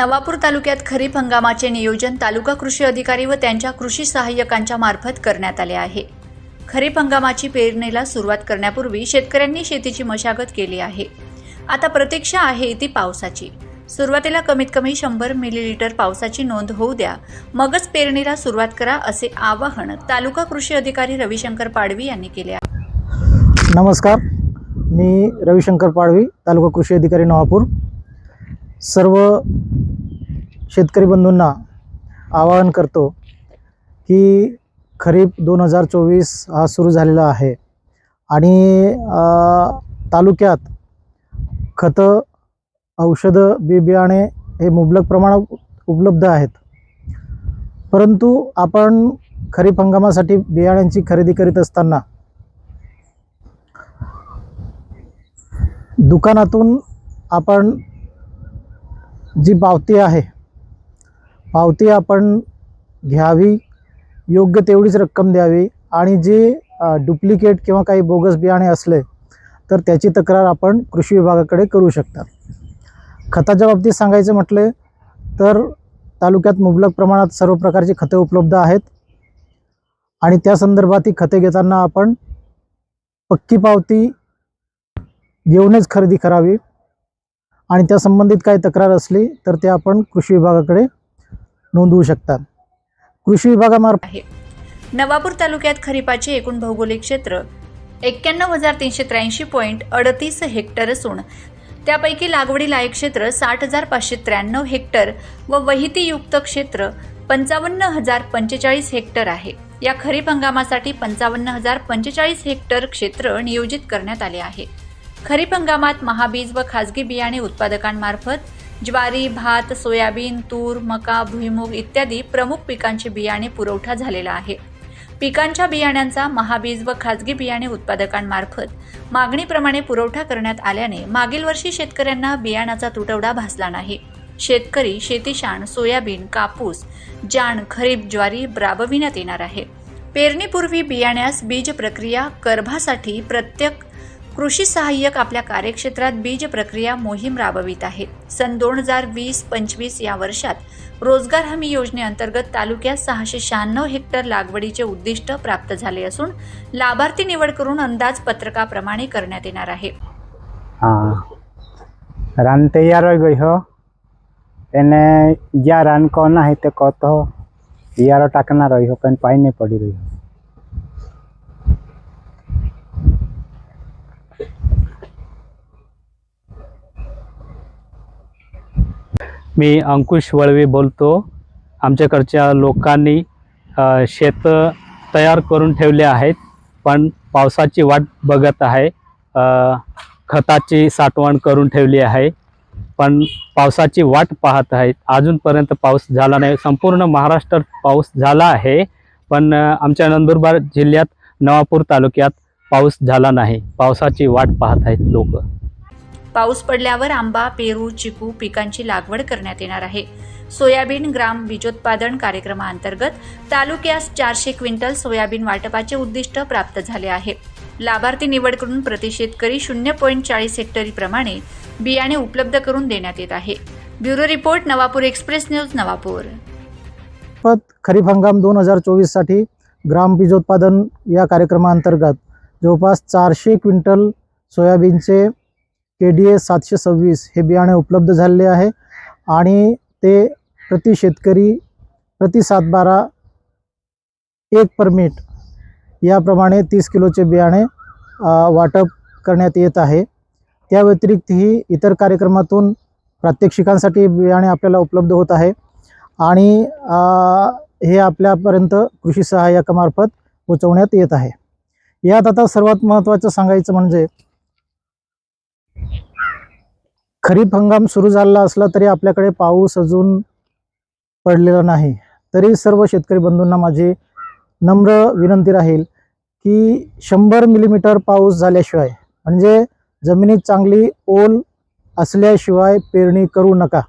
नवापूर तालुक्यात खरीप हंगामाचे नियोजन तालुका कृषी अधिकारी व त्यांच्या कृषी सहाय्यकांच्या मार्फत करण्यात आले आहे. खरीप हंगामाची पेरणीला सुरुवात करण्यापूर्वी शेतकऱ्यांनी शेतीची मशागत केली आहे. आता प्रतीक्षा आहे ती पावसाची. सुरुवातीला कमीत कमी शंभर मिलीलिटर पावसाची नोंद होऊ द्या मगच पेरणीला सुरुवात करा असे आवाहन तालुका कृषी अधिकारी रविशंकर पाडवी यांनी केले आहे. नमस्कार मी रविशंकर पाडवी तालुका कृषी अधिकारी नवापूर. सर्व शेतकरी बंधूंना आवाहन करतो की खरीप दोन हजार चोवीस हा सुरू झालेला आहे. आणि तालुक्यात खतं औषधं बी बियाणे हे मुबलक प्रमाणात उपलब्ध आहेत. परंतु आपण खरीप हंगामासाठी बियाण्यांची खरेदी करीत असताना दुकानातून आपण जी पावती आहे पावती आपण घ्यावी योग्य तेवढीच रक्कम द्यावी आणि जे डुप्लिकेट किंवा काही बोगस बियाणे असले तर त्याची तक्रार आपण कृषी विभागाकडे करू शकता. खताच्या बाबतीत सांगायचं म्हटले तर तालुक्यात मुबलक प्रमाणात सर्व प्रकारची खते उपलब्ध आहेत आणि त्या संदर्भात ही खते घेताना आपण पक्की पावती घेऊनच खरेदी करावी आणि त्या संबंधित काही तक्रार असली तर ते आपण कृषी विभागाकडे नोंदवू शकतात. कृषी विभागामार्फत आहे. नवापूर तालुक्यात खरीपाचे एकूण भौगोलिक क्षेत्र एक्क्याण्णव हजार तीनशे त्र्याऐंशी पॉईंट अडतीस हेक्टर असून त्यापैकी लागवडी लायक क्षेत्र साठ हजार पाचशे त्र्याण्णव हेक्टर व वहितीयुक्त क्षेत्र पंचावन्न हजार पंचेचाळीस हेक्टर आहे. या खरीप हंगामासाठी पंचावन्न हजार पंचेचाळीस हेक्टर क्षेत्र नियोजित करण्यात आले आहे. खरीप हंगामात महाबीज व खाजगी बियाणे उत्पादकांमार्फत ज्वारी भात सोयाबीन तूर मका भुईमूग इत्यादी प्रमुख पिकांचे बियाणे पुरवठा झालेला आहे. पिकांच्या बियाण्यांचा महाबीज व खाजगी बियाणे उत्पादकांमार्फत मागणीप्रमाणे पुरवठा करण्यात आल्याने मागील वर्षी शेतकऱ्यांना बियाणाचा तुटवडा भासला नाही. शेतकरी शेतीशाण सोयाबीन कापूस जाण खरीप ज्वारी राबविण्यात येणार आहे. पेरणीपूर्वी बियाण्यास बीज प्रक्रिया गर्भासाठी प्रत्येक कृषी सहाय्यक आपल्या कार्यक्षेत्रात बीज प्रक्रिया मोहीम राबवित आहेत सन दोन हजार वीस पंचवीस या वर्षात रोजगार हमी योजनेअंतर्गत तालुक्यात सहाशे शहाण्णव हेक्टर लागवडीचे उद्दिष्ट प्राप्त झाले असून लाभार्थी निवड करून अंदाजपत्रकाप्रमाणे करण्यात येणार आहे હા રાન તૈયાર હોઈ ગઈ હો એને જ્યાં રાન કોના હે તે કહતો યારો ટાકના રહી હો પણ પાઈ નહીં પડી રહી मी अंकुश वळवे बोलतो. आमच्याकडच्या लोकांनी शेतं शेत तयार करून ठेवले आहेत पण पावसाची वाट बघत आहे. खताची साठवण करून ठेवली आहे पण पावसाची वाट पाहत आहेत. अजूनपर्यंत पाऊस झाला नाही. संपूर्ण महाराष्ट्रात पाऊस झाला आहे पण आमच्या नंदुरबार जिल्ह्यात नवापूर तालुक्यात पाऊस झाला नाही. पावसाची वाट पाहत आहेत लोक. पाऊस पडल्यावर आंबा पेरू चिकू पिकांची लागवड करण्यात येणार आहे. सोयाबीन ग्राम बीजोत्पादन कार्यक्रमाअंतर्गत तालुक्यास चारशे क्विंटल सोयाबीन वाटपाचे उद्दिष्ट प्राप्त झाले आहे. लाभार्थी निवड करून प्रति शेतकरी शून्य पॉईंट चाळीस हेक्टरीप्रमाणे बियाणे उपलब्ध करून देण्यात येत आहे. Bureau report Navapur express news Navapur. खरीप हंगाम दोन हजार चोवीससाठी ग्राम बीजोत्पादन या कार्यक्रमाअंतर्गत जवळपास चारशे क्विंटल सोयाबीनचे के डी एस सातशे सव्वीस हे बियाणे उपलब्ध झालेले आहे. आणि ते प्रति शेतकरी प्रति सातबारा एक परमिट याप्रमाणे तीस किलोचे बियाणे वाटप करण्यात येत आहे. त्या व्यतिरिक्तही इतर कार्यक्रमातून प्रात्यक्षिकांसाठी बियाणे आपल्याला उपलब्ध होत आहे. आणि हे आपल्यापर्यंत कृषी सहाय्यकामार्फत पोचवण्यात येत आहे. यात आता सर्वात महत्त्वाचं सांगायचं म्हणजे खरीप हंगाम सुरू झाला असला तरी आपल्याकडे पाऊस अजून पडलेला नाही. तरी सर्व शेतकरी बंधूंना माझी नम्र विनंती राहील की शंभर मिलीमीटर पाऊस झाल्याशिवाय म्हणजे जमिनीत चांगली ओल असल्याशिवाय पेरणी करू नका.